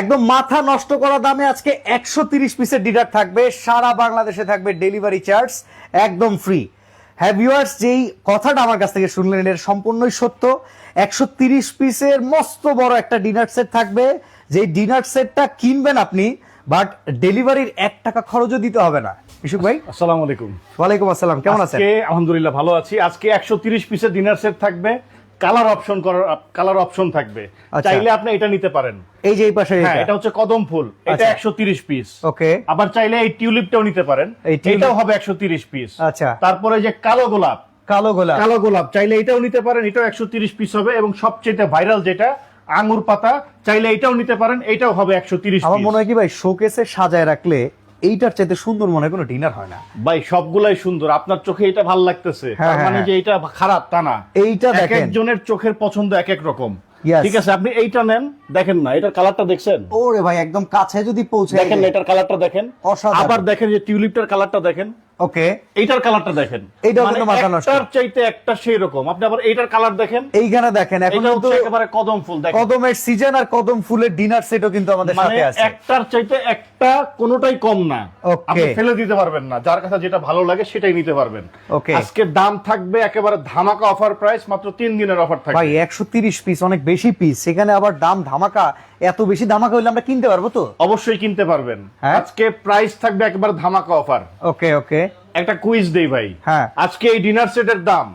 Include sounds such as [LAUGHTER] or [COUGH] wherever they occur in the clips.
একদম মাথা নষ্ট করা দামে আজকে একশো তিরিশ পিসের ডিনার থাকবে। সারা বাংলাদেশে থাকবে ডেলিভারি চার্জ একদম ফ্রি হ্যাঁ ভিউয়ার্স যেই কথাটা আমার কাছ থেকে শুনলেন এর সম্পূর্ণই সত্য। একশো তিরিশ পিসের মস্ত বড় একটা ডিনার সেট থাকবে। যেই ডিনার সেটটা কিনবেন আপনি বাট ডেলিভারির এক টাকা খরচও দিতে হবে না। ইসুক ভাই? আসসালামু আলাইকুম। ওয়ালাইকুম আসসালাম কেমন আছেন? আজকে আলহামদুলিল্লাহ ভালো আছি। আজকে একশো তিরিশ পিসের ডিনার সেট থাকবে। কালার অপশন করার কালার অপশন থাকবে। আচ্ছা। চাইলে আপনি এটা নিতে পারেন। এই যে এই পাশে হ্যাঁ এটা। হচ্ছে কদম ফুল। এটা আচ্ছা। একশো তিরিশ পিস ওকে। আবার চাইলে এই টিউলিপটাও নিতে পারেন। এটাও হবে একশো তিরিশ পিস আচ্ছা। তারপরে যে কালো গোলাপ। কালো গোলাপ। কালো গোলাপ। চাইলে এটাও নিতে পারেন এটাও একশো তিরিশ পিস হবে এবং সবচেয়ে ভাইরাল যেটা আঙ্গুর পাতা। চাইলে এটাও নিতে পারেন এটাও হবে একশো তিরিশ আমার মনে হয় কি ভাই শোকেসে সাজায় রাখলে এইটার চাইতে সুন্দর মনে হয় কোনো ডিনার হয় না। ভাই সবগুলাই সুন্দর। আপনার চোখে এটা ভালো লাগতেছে। হ্যাঁ, তার মানে হ্যাঁ, যে এটা খারাপ তা না। এইটা এক দেখেন। একজনের চোখের পছন্দ এক এক রকম। Yes. ঠিক আছে আপনি এইটা নেন দেখেন না এটার কালারটা দেখছেন? ওরে ভাই একদম কাছে যদি পৌঁছে দেখেন না এটার কালারটা দেখেন। অসাধারণ। আবার দেখেন যে টিউলিপটার কালারটা দেখেন। ওকে এইটার কালারটা দেখেন। মানে কিন্তু মাথা নষ্ট। চাইতে একটা সেই রকম আপনি আবার এইটার কালার দেখেন? এইখানে দেখেন এখন কিন্তু একেবারে কদম ফুল দেখেন। কদমের সিজন আর কদম ফুলের ডিনার সেটও কিন্তু আমাদের মানে সাথে আছে। একটার চাইতে একটা কোনোটাই কম না. আপনি ফেলে দিতে পারবেন না। যার কাছে যেটা ভালো লাগে সেটাই নিতে পারবেন। Okay. আজকে দাম থাকবে একেবারে ধামাকা অফার প্রাইস মাত্র তিন দিনের অফার ভাই থাকবে একশো তিরিশ পিস অনেক বেশি পিস সেখানে আবার দাম ধামাকা। এত বেশি ধামাকা হইলে আমরা কিনতে পারব তো অবশ্যই কিনতে পারবেন হ্যাঁ? আজকে প্রাইস থাকবে একবার ধামাকা অফার ওকে ওকে একটা কুইজ দেই ভাই হ্যাঁ। আজকে এই ডিনার সেটের দাম।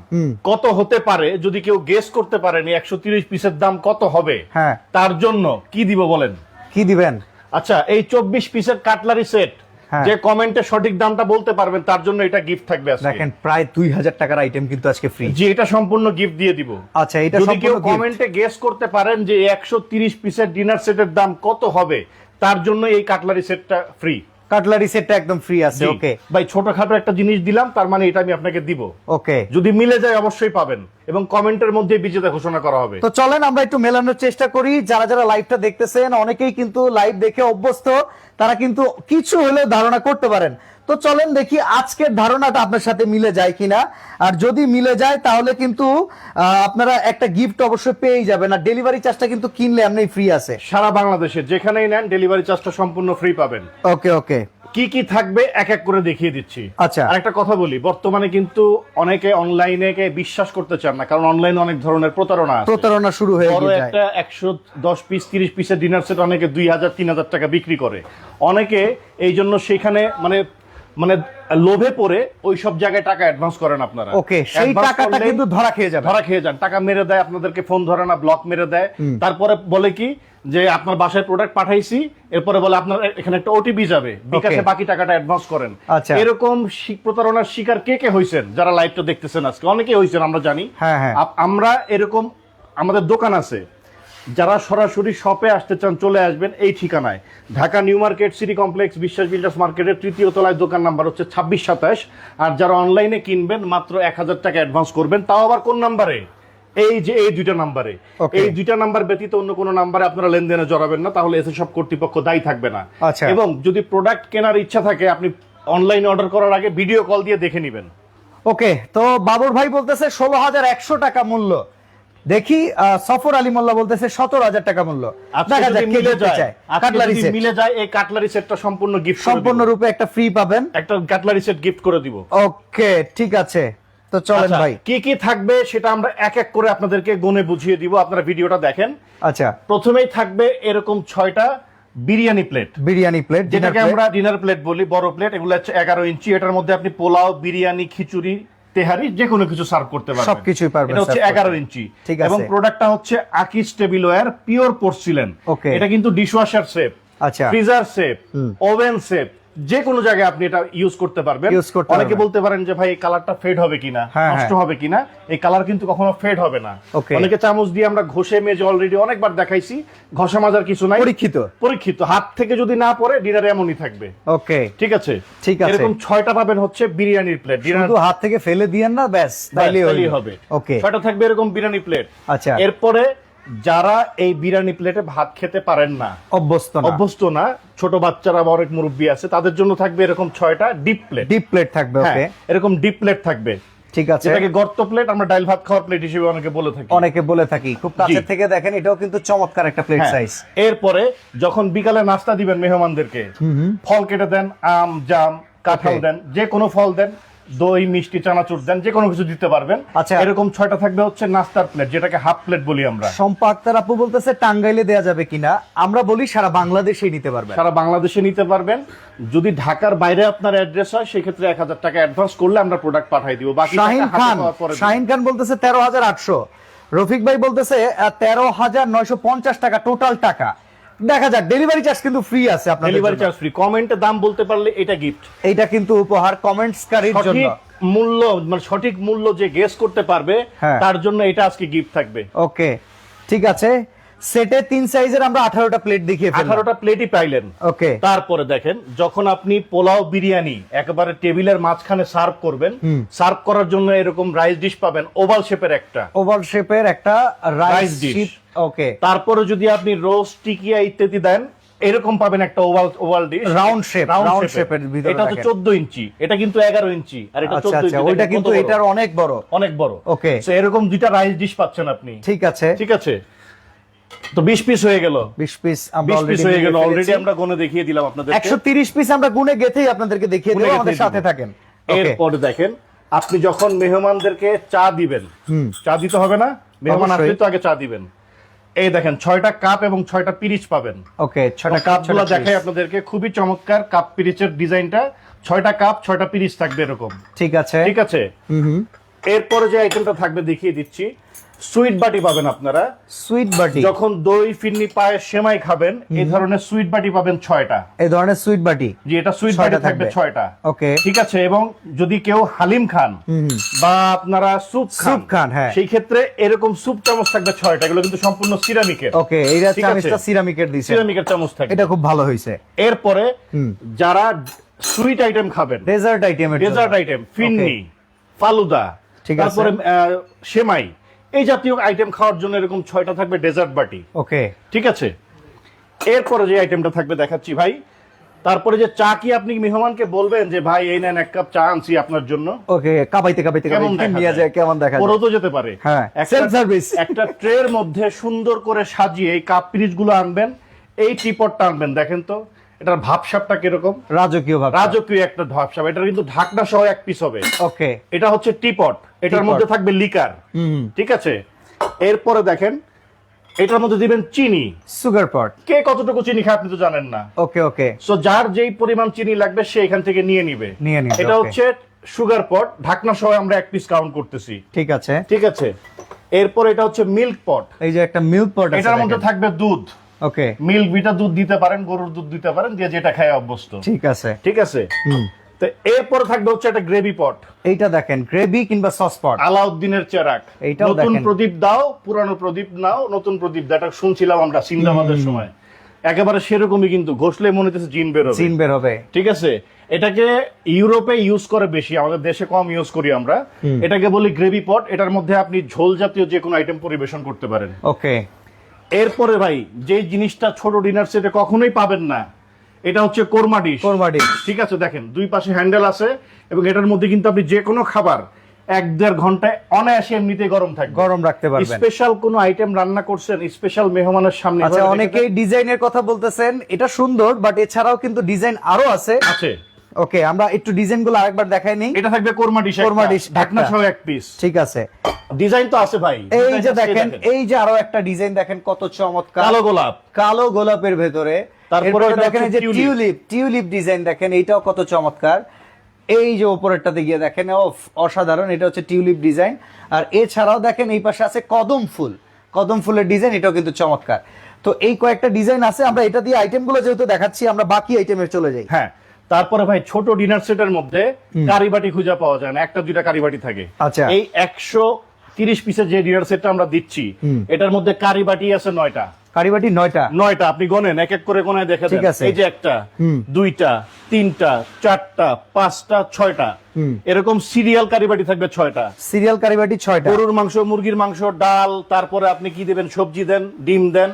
কত হতে পারে যদি কেউ গেস করতে পারেন একশো তিরিশ পিসের দাম কত হবে হ্যাঁ। তার জন্য কি দিব বলেন কি দিবেন আচ্ছা এই চব্বিশ পিসের কাটলারি সেট। যে কমেন্টে সঠিক দামটা বলতে পারবেন তার জন্য এটা গিফট থাকবে আজকে। দেখেন প্রায় দুই হাজার টাকার আইটেম কিন্তু আজকে ফ্রি জি এটা সম্পূর্ণ গিফট দিয়ে দিব। আচ্ছা এটা যদি কেউ কমেন্টে গেস করতে পারেন যে একশো তিরিশ পিসের ডিনার সেটের দাম কত হবে তার জন্য এই কাটলারি সেটটা ফ্রি কাটলারি সেটটা একদম ফ্রি আছে ওকে ভাই ছোটখাটো একটা জিনিস দিলাম তার মানে এটা আমি আপনাকে দিব। ওকে যদি মিলে যায় অবশ্যই পাবেন। এবং কমেন্টের মধ্যে বিজেতা ঘোষণা করা হবে। তো চলেন আমরা একটু মেলানোর চেষ্টা করি। যারা যারা লাইভটা দেখতেছেন অনেকেই কিন্তু লাইভ দেখে অভ্যস্ত তারা কিন্তু কিছু হলেও ধারণা করতে পারেন। তো চলেন দেখি আজকের ধারণাটা আপনার সাথে মিলে যায় কিনা। আর যদি মিলে যায় তাহলে কিন্তু আপনারা একটা গিফট অবশ্যই পেয়েই যাবেন। আর ডেলিভারি চার্জটা কিন্তু কিনলে এমনি ফ্রি আছে। সারা বাংলাদেশে যেখানেই নেন ডেলিভারি চার্জটা সম্পূর্ণ ফ্রি পাবেন। ওকে ওকে কি কি থাকবে এক এক করে দেখিয়ে দিচ্ছি। আচ্ছা। আর একটা কথা বলি বর্তমানে কিন্তু অনেকে অনলাইনে বিশ্বাস করতে চান না কারণ অনলাইনে অনেক ধরনের প্রতারণা প্রতারণা শুরু হয়ে যায়। একটা একশো দশ পিস তিরিশ পিসের ডিনার সেট অনেকে দুই হাজার তিন হাজার টাকা বিক্রি করে। অনেকে এই জন্য সেখানে মানে মানে লোভে পড়ে ওই সব জায়গায় টাকা অ্যাডভান্স করেন আপনারা। ওকে সেই টাকাটা কিন্তু ধরা খেয়ে যাবে। ধরা খেয়ে যান। টাকা মেরে দেয় আপনাদেরকে ফোন ধরে না ব্লক মেরে দেয়। তারপরে বলে কি যে আপনার বাসায় প্রোডাক্ট পাঠাইছি এরপরে বলে আপনার এখানে একটা ওটিপি যাবে। বিকাশে বাকি টাকাটা অ্যাডভান্স করেন। আচ্ছা। এরকম প্রতারণার শিকার কে কে হয়েছেন যারা লাইভটা দেখতেছেন আজকে। অনেকে হয়েছেন আমরা জানি। হ্যাঁ, হ্যাঁ। আমরা এরকম আমাদের দোকান আছে। যারা সরাসরি শপে আসতে চান চলে আসবেন এই ঠিকানায়। Dhaka new market city complex Biswas builders মার্কেটের তৃতীয় তলায় দোকান নাম্বার হচ্ছে ছাব্বিশ সাতাশ। আর যারা অনলাইনে কিনবেন মাত্র এক হাজার টাকা অ্যাডভান্স করবেন। তাও আবার কোন নাম্বারে এই যে এই দুইটা নাম্বারে. এই দুইটা নাম্বার ব্যতীত অন্য কোনো নাম্বারে আপনারা লেনদেনে জড়াবেন না তাহলে এসে সব কর্তৃপক্ষ দায়ী থাকবে না। আচ্ছা। এবং যদি প্রোডাক্ট কেনার ইচ্ছা থাকে আপনি অনলাইনে অর্ডার করার আগে ভিডিও কল দিয়ে দেখে নেবেন। ওকে তো বাবুর ভাই বলতেছে ষোলো হাজার একশো টাকা মূল্য। দেখি সফর আলী মোল্লা বলতেছে সতেরো হাজার টাকা মূল্য। মিলে যায়। কাটলারি সেট মিলে যায় এই কাটলারি সেটটা সম্পূর্ণ গিফট সম্পূর্ণরূপে একটা ফ্রি পাবেন। একটা কাটলারি সেট গিফট করে দিব। ওকে ঠিক আছে। তো চলেন আচ্ছা, ভাই। কি কি থাকবে সেটা আমরা এক এক করে আপনাদেরকে গনে বুঝিয়ে দিব আপনারা ভিডিওটা দেখেন। আচ্ছা। প্রথমেই থাকবে এরকম ছয়টা বিরিয়ানি প্লেট বিরিয়ানি প্লেট যেটাকে আমরা ডিনার প্লেট বলি বড় প্লেট এগুলো হচ্ছে এগারো ইঞ্চি। এটার মধ্যে আপনি পোলাও বিরিয়ানি খিচুড়ি তেহারি যে কোনো কিছু সার্ভ করতে পারবেন সবকিছুই পারবেন এটা হচ্ছে serve করতে। এগারো ইঞ্চি ঠিক আছে। এবং প্রোডাক্টটা হচ্ছে আকিস টেবিলওয়্যার পিওর পোর্সিলেন. এটা কিন্তু ডিশওয়াশার সেফ আচ্ছা। ফ্রিজার সেফ ওভেন সেফ যে কোনো জায়গায় আপনি এটা ইউজ করতে পারবেন। অনেকে বলতে পারেন যে ভাই এই কালারটা ফেড হবে কিনা? হ্যাঁ, নষ্ট হ্যাঁ। হবে কিনা? এই কালার কিন্তু কখনো ফেড হবে না। অনেকে চামচ দিয়ে আমরা ঘষে মেজে অলরেডি অনেকবার দেখাইছি। ঘষা মাজার কিছু নাই। পরীক্ষিত। পরীক্ষিত। হাত থেকে যদি না পড়ে ডিনারে এমনই থাকবে। ওকে ঠিক আছে? ঠিক আছে। এরকম ছয়টা পাবেন হচ্ছে বিরিয়ানির প্লেট শুধু হাত থেকে ফেলে দিয়েন না ব্যাস তাইলেই হবে। ওকে ছয়টা থাকবে এরকম বিরিয়ানি প্লেট আচ্ছা। এরপরে যারা এই বিরিয়ানি প্লেটে ভাত খেতে পারেন না অভ্যস্ত অভ্যস্ত না ছোট বাচ্চারা বা অনেক মুরব্বী আছে তাদের জন্য থাকবে এরকম ছয়টা ডিপ প্লেট ডিপ প্লেট থাকবে হ্যাঁ ওকে এরকম ডিপ প্লেট থাকবে। ঠিক আছে। এটাকে গর্ত প্লেট আমরা ডাইল ভাত খাওয়ার প্লেট হিসেবে অনেকে বলে থাকি। অনেকে বলে থাকি। খুব থেকে দেখেন এটাও কিন্তু চমৎকার একটা প্লেট হ্যাঁ। সাইজ এরপরে যখন বিকালে নাস্তা দিবেন মেহমানদেরকে ফল কেটে দেন আম জাম কাঁঠাল দেন যে কোনো ফল দেন দই মিষ্টি চানাচুর দেন যে কোনো কিছু দিতে পারবেন। আচ্ছা। এরকম ছয়টা থাকবে হচ্ছে নাস্তার প্লেট যেটাকে হাফ প্লেট বলি আমরা। শম্পা আক্তার আপু বলতেছে টাঙ্গাইলে দেয়া যাবে কিনা? আমরা বলি সারা বাংলাদেশে নিতে পারবেন। সারা বাংলাদেশে নিতে পারবেন। যদি ঢাকার বাইরে আপনার অ্যাড্রেস হয় সেক্ষেত্রে এক হাজার টাকা অ্যাডভান্স করলে আমরা প্রোডাক্ট পাঠিয়ে দিব। বাকি শাহিন খান। শাহিন খান বলতেছে তেরো হাজার আটশো। রফিক ভাই বলতেছে তেরো হাজার নয়শো পঞ্চাশ টাকা টোটাল টাকা। দেখা যাক ডেলিভারি চার্জ কিন্তু ফ্রি আছে আপনাদের ডেলিভারি চার্জ ফ্রি কমেন্টের দাম বলতে পারলে এটা গিফট এটা কিন্তু উপহার কমেন্টস কারীর জন্য। সঠিক মূল্য মানে সঠিক মূল্য যে গেস করতে পারবে হ্যাঁ। তার জন্য এটা আজকে গিফট থাকবে। ওকে ঠিক আছে। সেটে তিন সাইজের আমরা আঠারোটা প্লেট দেখিয়ে ফেললাম। আঠারোটা প্লেটই পাইলেন। ওকে তারপরে দেখেন যখন আপনি পোলাও বিরিয়ানি একেবারে টেবিলের মাঝখানে সার্ভ করবেন সার্ভ করার জন্য এরকম রাইস ডিশ পাবেন ওভাল শেপের একটা। ওভাল শেপের একটা রাইস। শিট ওকে তারপরে যদি আপনি রোস্ট টিকিয়া ইত্যাদি দেন এরকম পাবেন একটা oval oval dish round shape shape এর ভিতরে এটা তো 14 ইঞ্চি। এটা কিন্তু 11 ইঞ্চি আর এটা আচ্ছা 14 আচ্ছা ইঞ্চি ওইটা কিন্তু এটার অনেক বড়। অনেক বড়। ওকে So এরকম দুইটা রাইস ডিশ পাচ্ছেন আপনি। ঠিক আছে। ঠিক আছে? তো 20 পিস হয়ে গেল। বিশ পিস আমরা অলরেডি হয়ে গেল। অলরেডি আমরা গুনে দেখিয়ে দিলাম আপনাদের একশো তিরিশ পিস আমরা গুনে গেথেই আপনাদেরকে দেখিয়ে গুনে আমাদের সাথে থাকেন। এরপরে দেখেন আপনি যখন মেহমানদেরকে চা দিবেন চা দিতে হবে না? মেহমান। আসলে তো আগে চা দিবেন। এই দেখেন ছয়টা কাপ এবং ছয়টা পিরিচ পাবেন। ওকে ছয়টা কাপ কাপগুলো দেখাই আপনাদেরকে। খুবই চমৎকার কাপ পিরিচের ডিজাইনটা ছয়টা কাপ ছয়টা পিরিচ থাকবে এরকম। ঠিক আছে। ঠিক আছে? এরপরে যে আইটেমটা থাকবে দেখিয়ে দিচ্ছি। সুইট বাটি পাবেন আপনারা। সুইট বাটি। যখন দই ফিরনি পায়ে সেমাই খাবেন এই ধরনের সুইট বাটি পাবেন ছয়টা। এই ধরনের সুইট বাটি। যে এটা সুইট বাটি থাকবে। ছয়টা। ওকে। ঠিক আছে এবং যদি কেউ হালিম খান বা আপনারা স্যুপ স্যুপ খান, হ্যাঁ। সেই ক্ষেত্রে এরকম স্যুপ চামচ থাকবে ছয়টা। এগুলো কিন্তু সম্পূর্ণ সিরামিকের। ওকে এইটা। চামিচটা সিরামিকের দিছে সিরামিকের চামচ থাকবে। এটা খুব ভালো হয়েছে। এরপরে যারা সুইট আইটেম খাবেন dessert item dessert item phirni falooda ঠিক আছে। তারপরে সেমাই। এই জাতীয় আইটেম খাওয়ার জন্য এরকম ছয়টা থাকবে ডেজার্ট বাটি। ওকে। ঠিক আছে? এরপরে যে আইটেমটা থাকবে দেখাচ্ছি ভাই। তারপরে যে চা কি আপনি মেহমানকে বলবেন যে ভাই এই নেন এক কাপ চা আনছি আপনার জন্য? ওকে কাবাইতে কাবাইতে কেমন নিয়ে যায়? কেমন দেখা যায়? ওরও তো যেতে পারে। হ্যাঁ, self service। একটা ট্রের মধ্যে সুন্দর করে সাজিয়ে এই কাপ পিরিচগুলো আনবেন এই টিপটটা আনবেন দেখেন তো। এটার ভাবসাপটা কীরকম? রাজকীয় ভাব রাজকীয় একটা ভাবসাপ এটার কিন্তু ঢাকনা সহ এক পিস হবে। ওকে। এটা হচ্ছে টিপট এটার মধ্যে থাকবে লিকার ঠিক আছে? এরপরে দেখেন এটার মধ্যে দিবেন চিনি। সুগার পট কে কতটুকু চিনি খায় আপনি তো জানেন না। ওকে ওকে। সো যার যেই পরিমাণ চিনি লাগবে সে এখান থেকে নিয়ে নিবে। নিয়ে নিবে, এটা হচ্ছে সুগার পট ঢাকনা সহ আমরা এক পিস কাউন্ট করতেছি। ঠিক আছে। ঠিক আছে? এরপর এটা হচ্ছে মিল্ক পট এই যে একটা মিল্ক পট এটার মধ্যে থাকবে দুধ। ওকে মিল্ক বিটা দুধ দিতে পারেন গরুর দুধ দিতে পারেন দিয়ে যেটা খায় অভ্যস্ত। ঠিক আছে। ঠিক আছে? তো এরপর থাকবে হচ্ছে একটা গ্রেভি পট এইটা দেখেন গ্রেভি কিংবা সস পট আলাউদ্দিনের চেরাক। এইটাও নতুন প্রদীপ দাও পুরানো প্রদীপ নাও নতুন প্রদীপ দাও এটা শুনছিলাম আমরা সিন্দাবাদের সময়। একেবারে সেরকমই কিন্তু ঘষলে মনে হচ্ছে জিন বেরোবে চিন বের হবে। ঠিক আছে? এটাকে ইউরোপে ইউজ করে বেশি আমাদের দেশে কম ইউজ করি আমরা। এটাকে বলি গ্রেভি পট এটার মধ্যে আপনি ঝোল জাতীয় যে কোনো আইটেম পরিবেশন করতে পারেন। ওকে এরপরে ভাই যে জিনিসটা ছোট ডিনার সেটে কখনোই পাবেন না এটা হচ্ছে কোরমা ডিশ। কোরমা ডিশ। ঠিক আছে দেখেন দুই পাশে হ্যান্ডেল আছে এবং এটার মধ্যে কিন্তু আপনি যে কোনো খাবার এক দেড় ঘন্টায় অনায়াসে এমনিতে গরম থাকবে। গরম রাখতে পারবেন। স্পেশাল কোন আইটেম রান্না করছেন স্পেশাল মেহমানের সামনে। আচ্ছা অনেকেই ডিজাইনের কথা বলতেছেন এটা সুন্দর বাট এছাড়াও কিন্তু ডিজাইন আরও আছে। আছে। ওকে আমরা একটু ডিজাইনগুলো আরেকবার দেখাই নেই। এটা থাকবে কোরমা ডিশ কোরমা dish ঢাকনা সহ এক পিস ঠিক আছে। ডিজাইন তো আছে ভাই এই যে দেখেন এই যে আরও একটা ডিজাইন দেখেন কত চমৎকার। কালো গোলাপ। কালো গোলাপের ভেতরে। তারপরে দেখেন এই যে টিউলিপ। টিউলিপ ডিজাইন দেখেন এইটাও কত চমৎকার। এই যে উপরেরটাতে গিয়ে দেখেন ও অসাধারণ এটা হচ্ছে টিউলিপ ডিজাইন আর এছাড়াও দেখেন এই পাশে আছে কদম ফুল। কদম ফুলের ডিজাইন এটাও কিন্তু চমৎকার। তো এই কয়েকটা ডিজাইন আছে আমরা এটা দিয়ে আইটেমগুলো যেহেতু দেখাচ্ছি আমরা বাকি আইটেমে চলে যাই। হ্যাঁ তারপরে ভাই ছোট ডিনার সেটের মধ্যে কারিবাটি খুঁজে পাওয়া যায় না। একটা দুইটা কারিবাটি থাকে। আচ্ছা। এই একশো তিরিশ পিসের যে ডিনার সেটটা আমরা দিচ্ছি এটার মধ্যে কারিবাটি আছে নয়টা। কারিবাটি নয়টা? নয়টা আপনি গনেন এক এক করে গনায় দেখে ঠিক আছে। এই যে একটা দুইটা তিনটা চারটা পাঁচটা ছয়টা। এরকম সিরিয়াল কারিবাটি থাকবে ছয়টা। সিরিয়াল কারিবাটি ছয়টা। গরুর মাংস মুরগির মাংস ডাল তারপরে আপনি কি দেবেন? সবজি দেন ডিম দেন।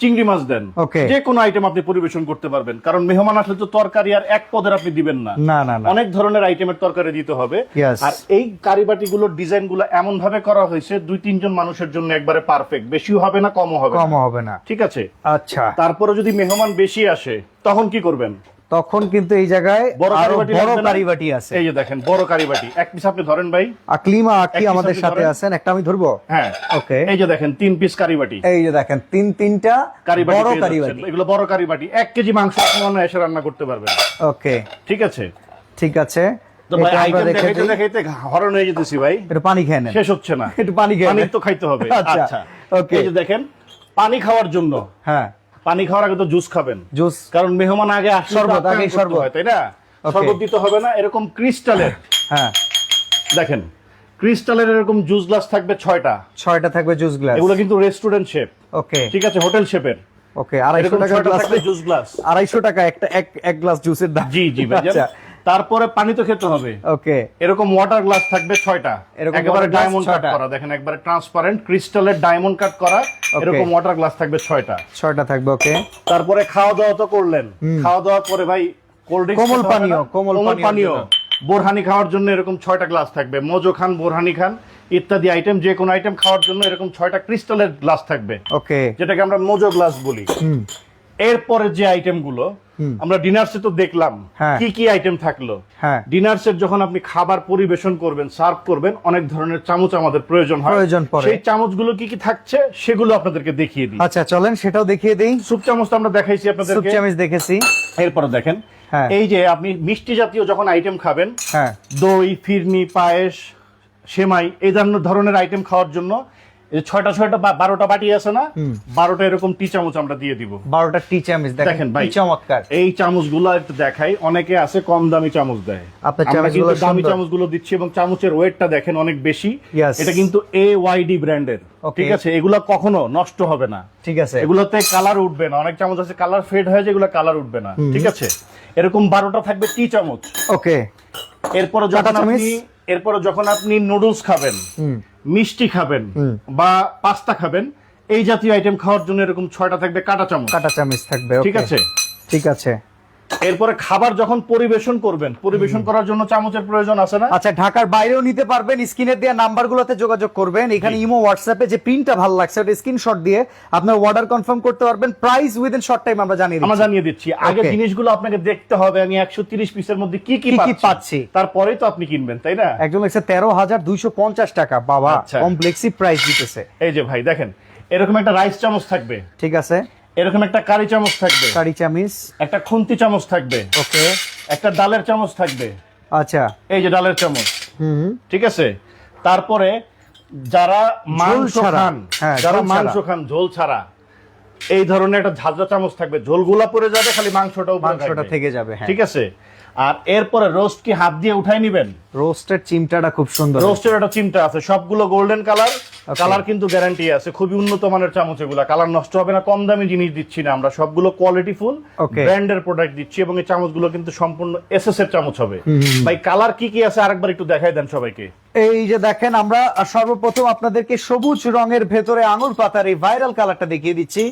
চিংড়ি মাছ দেন। যে কোনো আইটেম আপনি পরিবেশন করতে পারবেন। কারণ মেহমান আসলে তো তরকারি আর এক পদের আপনি দিবেন না। না না অনেক ধরনের আইটেমের তরকারি দিতে হবে। আর এই কারিবাটি গুলোর ডিজাইনগুলো এমন ভাবে করা হয়েছে দুই তিনজন মানুষের জন্য একবারে পারফেক্ট বেশিও হবে না কমও হবে কমও কম হবে না। ঠিক আছে? আচ্ছা। তারপরে যদি মেহমান বেশি আসে তখন কি করবেন? তখন কিন্তু এই জায়গায় বড় আরও বড় কারিবাটি আছে। এই যে দেখেন বড় কারিবাটি। এক পিস আপনি ধরেন ভাই। আকলিমা আকি আমাদের সাথে আছেন? একটা আমি ধরবো? হ্যাঁ। ওকে। এই যে দেখেন তিন পিস কারিবাটি। এই যে দেখেন তিন তিনটা কারিবাটি বড় কারিবাটি। এগুলো বড় কারিবাটি। এক কেজি মাংস আপনারা এসে রান্না করতে পারবেন। ওকে। ঠিক আছে? ঠিক আছে। এটা হরণ হয়ে যেতেছি ভাই। একটু পানি খেয়ে শেষ হচ্ছে না। একটু পানি খেয়ে পানি তো খাইতে হবে। আচ্ছা, আচ্ছা. এই যে দেখেন পানি খাওয়ার জন্য হ্যাঁ। পানি খাওয়ার আগে তো জুস খাবেন। জুস। কারণ মেহমান আগে শরবত, আগে শরবত। তাই না? শরবত দিতে হবে না এরকম ক্রিস্টালের। হ্যাঁ দেখেন ক্রিস্টালের এরকম জুস গ্লাস থাকবে ছয়টা। ছয়টা থাকবে জুস গ্লাস। এগুলো কিন্তু রেস্টুরেন্ট শেপ। ওকে। ঠিক আছে হোটেল শেপের। ওকে আড়াইশো টাকা গ্লাস জুস গ্লাস। আড়াইশো টাকা একটা এক এক গ্লাস জুসের দাম। জি জি আচ্ছা তারপরে পানি তো খেতে হবে। ওকে। এরকম ওয়াটার গ্লাস থাকবে ছয়টা। এরকম একেবারে ডায়মন্ড কাট করা দেখেন একবারে ট্রান্সপারেন্ট ক্রিস্টালের ডায়মন্ড কাট করা এরকম ওয়াটার গ্লাস থাকবে ছয়টা। ছয়টা থাকবে ওকে। তারপরে খাওয়া দাওয়া তো করলেন। খাওয়া দাওয়ার পরে ভাই কোল্ড ড্রিঙ্কস কোমল পানীয়, কোমল পানীয় বোরহানি খাওয়ার জন্য এরকম ছয়টা গ্লাস থাকবে। মোজো খান বোরহানি খান ইত্যাদি আইটেম যে কোনো আইটেম খাওয়ার জন্য এরকম ছয়টা ক্রিস্টালের গ্লাস থাকবে। ওকে। যেটাকে আমরা মোজো গ্লাস বলি। হুম। এরপরে যে আইটেমগুলো। আমরা ডিনার সে তো দেখলাম হ্যাঁ। কি কি আইটেম থাকল। হ্যাঁ। ডিনার সেট যখন আপনি খাবার পরিবেশন করবেন সার্ভ করবেন অনেক ধরনের চামচ আমাদের প্রয়োজন হয়। প্রয়োজন পড়ে। সেই চামচগুলো কি কি থাকছে সেগুলো আপনাদেরকে দেখিয়ে দিই। আচ্ছা চলেন সেটাও দেখিয়ে দিই। স্যুপ চামচ তো আমরা দেখাইছি আপনাদেরকে। চামিচ দেখেছি। এরপর দেখেন। হ্যাঁ। এই যে আপনি মিষ্টি জাতীয় যখন আইটেম খাবেন হ্যাঁ। দই ফিরনি পায়েস সেমাই এই ধরনের ধরনের আইটেম খাওয়ার জন্য ছয়টা ছয়টা বা বারোটা বাটি আছে না বারোটা এরকম টি চামচ আমরা দিয়ে দিব। বারোটা টি চামিচ দেখেন ভাই। চমৎকার। এই চামচগুলো একটু দেখাই অনেকে আছে কম দামি চামচ দেয়। আমরা কিন্তু দামি। চামচগুলো দিচ্ছি এবং চামচের ওয়েটটা দেখেন অনেক বেশি। এটা কিন্তু এ ওয়াইডি ব্র্যান্ডের ঠিক আছে? এগুলো কখনো নষ্ট হবে না। ঠিক আছে। এগুলোতে কালার উঠবে না। অনেক চামচ আছে কালার ফেড হয়ে যায় এগুলো কালার উঠবে না। ঠিক আছে? এরকম বারোটা থাকবে টি চামচ। ওকে এরপরে যখন আপনি এরপরে যখন আপনি নুডলস খাবেন মিষ্টি খাবেন বা পাস্তা খাবেন এই জাতীয় আইটেম খাওয়ার জন্য এরকম ছয়টা থাকবে কাটা চামচ। কাটা চামচ থাকবে ঠিক আছে? ঠিক আছে। এরপরে খাবার যখন পরিবেশন করবেন পরিবেশন করার জন্য চামচের প্রয়োজন আছে না? আচ্ছা ঢাকার বাইরেও নিতে পারবেন স্ক্রিনে দেওয়া নাম্বারগুলোতে যোগাযোগ করবেন। এখানে ইমো হোয়াটসঅ্যাপে যে প্রিন্টটা ভালো লাগছে ওটা স্ক্রিনশট দিয়ে আপনার অর্ডার কনফার্ম করতে পারবেন। প্রাইস উইদিন শর্ট টাইম আমরা জানিয়ে আমরা জানিয়ে দিচ্ছি। আগে. জিনিসগুলো আপনাকে দেখতে হবে আমি একশো তিরিশ পিসের মধ্যে কি কি পাচ্ছি। তারপরেই তো আপনি কিনবেন তাই না? একদম লাগছে তেরো হাজার দুইশো পঞ্চাশ টাকা। বাবা আচ্ছা। কমপ্লেক্সি প্রাইস দিতেছে। এই যে ভাই দেখেন এরকম একটা রাইস চামচ থাকবে। ঠিক আছে। এরকম একটা কারি চামচ থাকবে। কারি চামচ। একটা খুন্তি চামচ থাকবে। ওকে। একটা ডালের চামচ থাকবে। আচ্ছা। এই যে ডালের চামচ। হুম ঠিক আছে? তারপরে যারা মাংস খান হ্যাঁ, যারা মাংস খান ঝোল ছাড়া এই ধরনের একটা ঝাঁঝরা চামচ থাকবে। ঝোলগুলা পরে যাবে খালি মাংসটাও মাংসটা থেকে যাবে হ্যাঁ। ঠিক আছে? আর এরপরে রোস্ট কি হাত দিয়ে উঠাই নিবেন? রোস্টের চিমটাটা খুব সুন্দর। রোস্টের একটা চিমটা আছে সবগুলো গোল্ডেন কালার কালার কিন্তু গ্যারান্টি আছে খুবই উন্নত মানের চামচ এগুলা। কালার নষ্ট হবে না কম দামি জিনিস দিচ্ছি না আমরা সবগুলো কোয়ালিটি ফুল ব্র্যান্ডের প্রোডাক্ট দিচ্ছি এবং এই চামচগুলো কিন্তু সম্পূর্ণ এসএস এর চামচ হবে। ভাই কালার কি কি আছে আরেকবার একটু দেখাই দেন সবাইকে। এই যে দেখেন, আমরা সর্বপ্রথম আপনাদেরকে সবুজ রঙের ভেতরে আঙুর পাতার এই ভাইরাল কালারটা দেখিয়ে দিচ্ছি।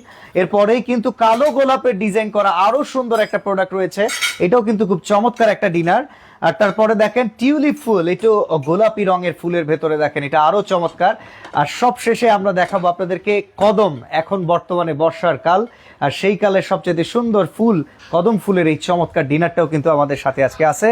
এরপরেই কিন্তু কালো গোলাপের ডিজাইন করা আরও সুন্দর একটা প্রোডাক্ট রয়েছে। এটাও কিন্তু খুব চমৎকার একটা ডিনার আর তারপরে দেখেন, টিউলিপ ফুল একটু গোলাপি রঙের ফুলের ভেতরে দেখেন, এটা আরও চমৎকার। আর সব শেষে আমরা দেখাবো আপনাদেরকে কদম, এখন বর্তমানে বর্ষার কাল। আর সেই কালের সবচেয়ে সুন্দর ফুল, কদম ফুলের এই চমৎকার ডিনারটাও কিন্তু আমাদের সাথে আজকে আছে।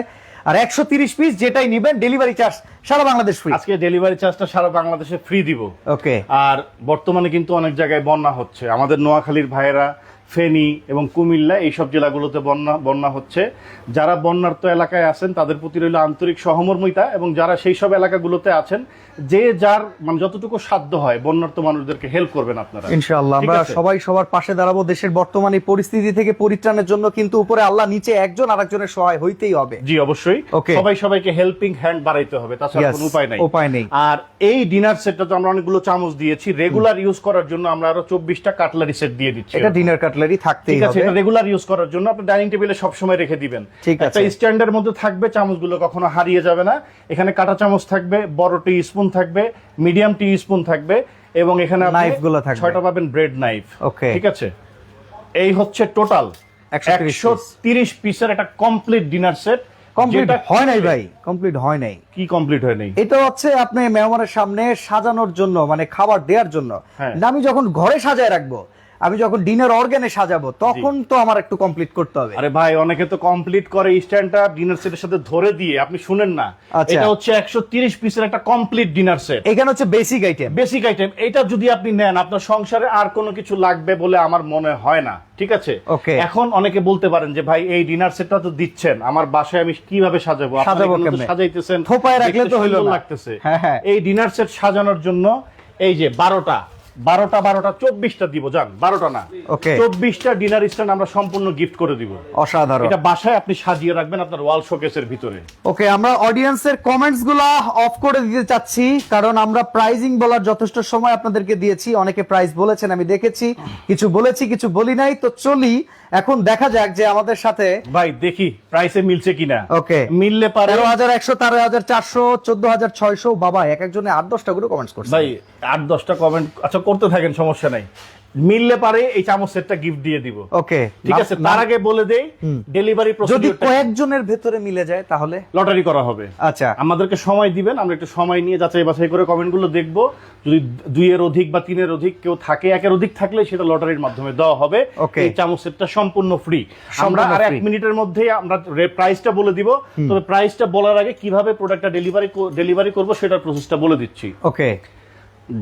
আর একশো তিরিশ পিস যেটাই নিবেন ডেলিভারি চার্জ সারা বাংলাদেশ ফ্রি আজকে ডেলিভারি চার্জটা সারা বাংলাদেশে ফ্রি দিব। ওকে আর বর্তমানে কিন্তু অনেক জায়গায় বন্যা হচ্ছে। আমাদের নোয়াখালীর ভাইয়েরা ফেনী এবং কুমিল্লা এইসব জেলাগুলোতে বন্যা বন্যা হচ্ছে। যারা বন্যার্ত এলাকায় আছেন তাদের প্রতি রইল আন্তরিক সহমর্মিতা এবং যারা সেই সব এলাকাগুলোতে আছেন যে যার মানে যতটুকু সাধ্য হয় বন্যার্ত মানুষদেরকে হেল্প করবেন আপনারা। ইনশাআল্লাহ আমরা সবাই সবার পাশে দাঁড়াবো। দেশের বর্তমানে পরিস্থিতি থেকে পরিত্রাণের জন্য কিন্তু উপরে আল্লাহ নিচে একজন আরেকজনের সহায় হইতেই হবে। জি অবশ্যই. সবাই সবাইকে হেল্পিং হ্যান্ড বাড়াইতে হবে তাছাড়া কোনো উপায় নাই। উপায় নেই। আর এই ডিনার সেটটা তো আমরা অনেকগুলো চামচ দিয়েছি। রেগুলার ইউজ করার জন্য আমরা আরও চব্বিশটা কাটলারি সেট দিয়ে দিচ্ছি। এটা ডিনার কাটলারি থাকতেই ঠিক আছে হবে। এটা রেগুলার ইউজ করার জন্য আপনি ডাইনিং টেবিলে সবসময় রেখে দিবেন। ঠিক আছে। স্ট্যান্ডের মধ্যে থাকবে চামচগুলো কখনো হারিয়ে যাবে না। এখানে কাটা চামচ থাকবে বড় টি স্পুন থাকবে মিডিয়াম টি স্পুন থাকবে এবং এখানে Knife গুলো থাকবে। ছয়টা পাবেন ব্রেড নাইফ Okay. ঠিক আছে? এই হচ্ছে টোটাল 130 তিরিশ পিসের একটা কমপ্লিট ডিনার সেট কমপ্লিট হয় নাই ভাই কমপ্লিট হয় নাই। কি কমপ্লিট হয় নাই? এটা হচ্ছে আপনি মেহমানের সামনে সাজানোর জন্য মানে খাবার দেওয়ার জন্য। হ্যাঁ। আমি যখন ঘরে সাজায় রাখব আমি যখন ডিনার অর্গানে সাজাবো তখন তো আমার একটু কমপ্লিট করতে হবে। আরে ভাই অনেকে তো কমপ্লিট করে স্ট্যান্ডটা ডিনার সেটের সাথে ধরে দিয়ে আপনি শুনেন না। আচ্ছা। এটা হচ্ছে একশো তিরিশ পিসের একটা কমপ্লিট ডিনার সেট এখানে হচ্ছে বেসিক আইটেম বেসিক আইটেম এটা যদি আপনি নেন আপনার সংসারে আর কোনো কিছু লাগবে বলে আমার মনে হয় না ঠিক আছে. এখন অনেকে বলতে পারেন যে ভাই এই ডিনার সেটটা তো দিচ্ছেন আমার বাসায় আমি কীভাবে সাজাবো? সাজাইতেছেন থোপায় রাখলে তো হইল লাগতেছে। হ্যাঁ, হ্যাঁ। এই ডিনার সেট সাজানোর জন্য এই যে বারোটা বারোটা বারোটা চব্বিশটা দিব যান বারোটা না। ওকে চব্বিশটা ডিনার স্ট্যান্ড আমরা সম্পূর্ণ গিফট করে দিব। অসাধারণ। এটা বাসায় আপনি সাজিয়ে রাখবেন আপনার ওয়াল শোকেস এর ভিতরে। ওকে আমরা অডিয়েন্স এর কমেন্টসগুলা অফ করে দিতে চাচ্ছি কারণ আমরা প্রাইজিং বলার যথেষ্ট সময় আপনাদেরকে দিয়েছি। অনেকে প্রাইস বলেছেন আমি দেখেছি। কিছু বলেছি কিছু বলি নাই। তো চলি এখন দেখা যাক যে আমাদের সাথে ভাই দেখি প্রাইসে মিলছে কিনা। ওকে মিললে পারে। তেরো হাজার একশো তেরো হাজার চারশো চোদ্দ হাজার ছয়শো বাবা এক একজনে আট দশটা করে কমেন্টস করছে। ভাই আট দশটা কমেন্ট আচ্ছা করতে থাকেন সমস্যা নাই। মিললে পারে এই চামচ সেটটা গিফট দিয়ে দিব। ওকে ঠিক আছে তার আগে বলে দেই ডেলিভারি যদি কয়েকজনের ভেতরে মিলে যায় তাহলে? লটারি করা হবে। আচ্ছা। আমাদেরকে সময় দিবেন আমরা একটু সময় নিয়ে যাচাই বাছাই করে কমেন্টগুলো দেখব। যদি দুইয়ের অধিক বা তিনের অধিক কেউ থাকে একের অধিক থাকলে সেটা লটারির মাধ্যমে দেওয়া হবে. এই চামচ সেটটা সম্পূর্ণ ফ্রি আমরা আর এক মিনিটের মধ্যেই আমরা প্রাইসটা বলে দিব। তবে প্রাইসটা বলার আগে কীভাবে প্রোডাক্টটা ডেলিভারি ডেলিভারি করব সেটার প্রসেসটা বলে দিচ্ছি। ওকে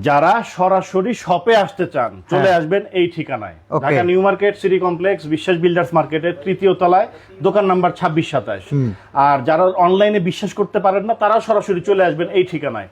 যারা সরাসরি শপে আসতে চান চলে হ্যাঁ। আসবেন এই ঠিকানায়। Dhaka new market city complex Biswas builders মার্কেটের তৃতীয় তলায় দোকান নাম্বার ছাব্বিশ সাতাশ। আর যারা অনলাইনে বিশ্বাস করতে পারেন না তারাও সরাসরি চলে আসবেন এই ঠিকানায়।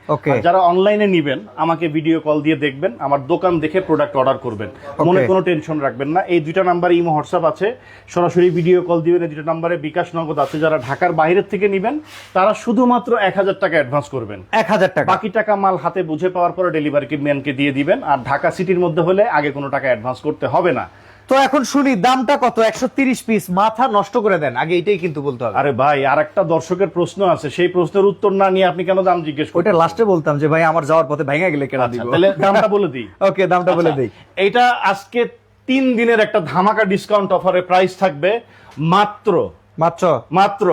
যারা অনলাইনে নিবেন আমাকে ভিডিও কল দিয়ে দেখবেন আমার দোকান দেখে প্রোডাক্ট অর্ডার করবেন। মনে কোনো টেনশন রাখবেন না। এই দুইটা নাম্বারে ইমো হোয়াটসঅ্যাপ আছে। সরাসরি ভিডিও কল দিবেন এই দুটো নাম্বারে বিকাশ নগদ আছে। যারা ঢাকার বাইরের থেকে নিবেন তারা শুধুমাত্র এক হাজার টাকা অ্যাডভান্স করবেন। এক হাজার টাকা। বাকি টাকা মাল হাতে বুঝে পাওয়ার পরে ডেলিভারি ম্যানকে দিয়ে দিবেন আর ঢাকা সিটির মধ্যে হলে আগে কোনো টাকা অ্যাডভান্স করতে হবে না। তো এখন শুনি দামটা কত? একশো তিরিশ পিস মাথা নষ্ট করে দেন। আগে এটাই কিন্তু বলতে হবে। আরে ভাই আর একটা দর্শকের প্রশ্ন আছে সেই প্রশ্নের উত্তর না নিয়ে আপনি কেন দাম জিজ্ঞেস করছেন? ওইটা লাস্টে বলতাম যে ভাই আমার যাওয়ার পথে ভেঙে গেলে কেনা দিব? আচ্ছা, তাহলে দামটা বলে দিই। [LAUGHS] ওকে দামটা বলে দেই। এটা আজকে তিন দিনের একটা ধামাকা ডিসকাউন্ট অফারে প্রাইস থাকবে মাত্র মাত্র? মাত্র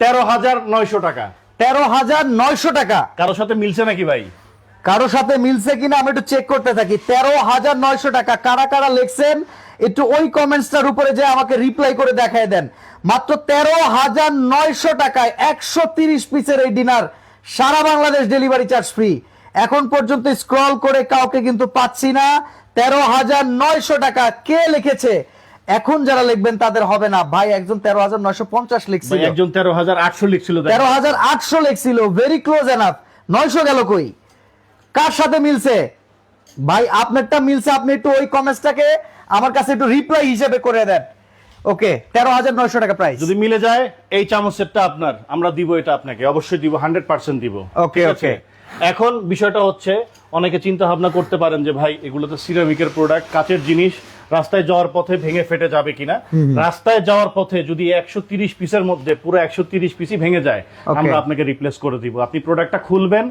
তেরো হাজার নয়শো টাকা। তেরো হাজার নয়শো টাকা। কারোর সাথে মিলছে নাকি ভাই? কারও সাথে মিলছে কিনা আমি একটু চেক করতে থাকি। তেরো হাজার নয়শো টাকা। কারা কারা লিখছেন? একটু ওই কমেন্টসটার উপরে যে আমাকে রিপ্লাই করে দেখায় দেন। মাত্র তেরো হাজার নয়শো টাকায় একশো তিরিশ পিসের এই ডিনার সারা বাংলাদেশ ডেলিভারি চার্জ ফ্রি এখন পর্যন্ত স্ক্রল করে কাউকে কিন্তু পাচ্ছি না। তেরো হাজার নয়শো টাকা কে লিখেছে? এখন যারা লিখবেন তাদের হবে না। ভাই একজন তেরো হাজার নয়শো পঞ্চাশ লিখছিল। একজন তেরো হাজার আটশো লিখছিল তেরো হাজার আটশো লেখছিল। ভেরি ক্লোজ এনাফ নয়শো গেল কই? কার সাথে মিলছে? ভাই আপনারটা মিলছে আপনি একটু ওই কমেন্টসটাকে আমার কাছে একটু রিপ্লাই হিসেবে করে দেন। ওকে তেরো হাজার নয়শো টাকা প্রাইস যদি মিলে যায় এই চামচ সেটটা আপনার আমরা দিব এটা আপনাকে অবশ্যই দিব হান্ড্রেড পার্সেন্ট দিব। ওকে ওকে। এখন বিষয়টা হচ্ছে অনেকে চিন্তা ভাবনা করতে পারেন যে ভাই এগুলো তো সিরামিকের প্রোডাক্ট কাচের জিনিস রাস্তায় যাওয়ার পথে ভেঙে ফেটে যাবে কিনা? রাস্তায় যাওয়ার পথে যদি একশো তিরিশ পিসের মধ্যে পুরো একশো তিরিশ পিসই ভেঙে যায় আমরা আপনাকে রিপ্লেস করে দিব। আপনি প্রোডাক্টটা খুলবেন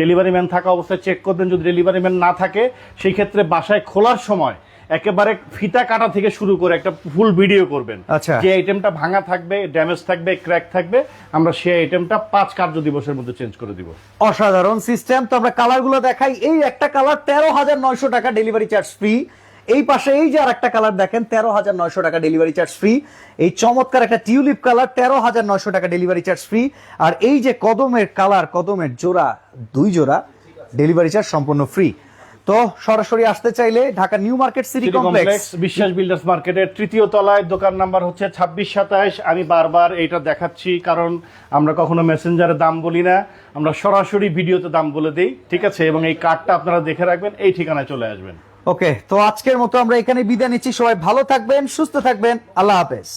ডেলিভারি ম্যান থাকা অবস্থায় চেক করবেন যদি ডেলিভারি ম্যান না থাকে সেই ক্ষেত্রে বাসায় খোলার সময় একেবারে ফিতা কাটা থেকে শুরু করে একটা ফুল ভিডিও করবেন। আচ্ছা। যে আইটেমটা ভাঙা থাকবে ড্যামেজ থাকবে ক্র্যাক থাকবে আমরা সেই আইটেমটা পাঁচ কার্য দিবসের মধ্যে চেঞ্জ করে দিব। অসাধারণ সিস্টেম তো আমরা কালারগুলো দেখাই। এই একটা কালার তেরো হাজার নয়শো টাকা ডেলিভারি চার্জ ফ্রি এই পাশে এই যে আর একটা কালার দেখেন তেরো হাজার নয়শো টাকা ডেলিভারি চার্জ ফ্রি এই চমৎকার একটা টিউলিপ কালার তেরো হাজার নয়শো টাকা ডেলিভারি চার্জ ফ্রি আর এই যে কদমের কালার কদমের জোড়া দুই জোড়া ডেলিভারি চার্জ সম্পূর্ণ ফ্রি তো সরাসরি আসতে চাইলে Dhaka new market city complex. Biswas builders মার্কেটের তৃতীয় তলায় দোকান নাম্বার হচ্ছে ছাব্বিশ সাতাশ আমি বারবার এটা দেখাচ্ছি কারণ আমরা কখনো মেসেঞ্জারে দাম বলি না। আমরা সরাসরি ভিডিওতে দাম বলে দিই ঠিক আছে? এবং এই কার্ডটা আপনারা দেখে রাখবেন এই ঠিকানায় চলে আসবেন। ওকে তো আজকের মতো আমরা এখানে বিদায় নিচ্ছি। সবাই ভালো থাকবেন, সুস্থ থাকবেন। আল্লাহ হাফেজ।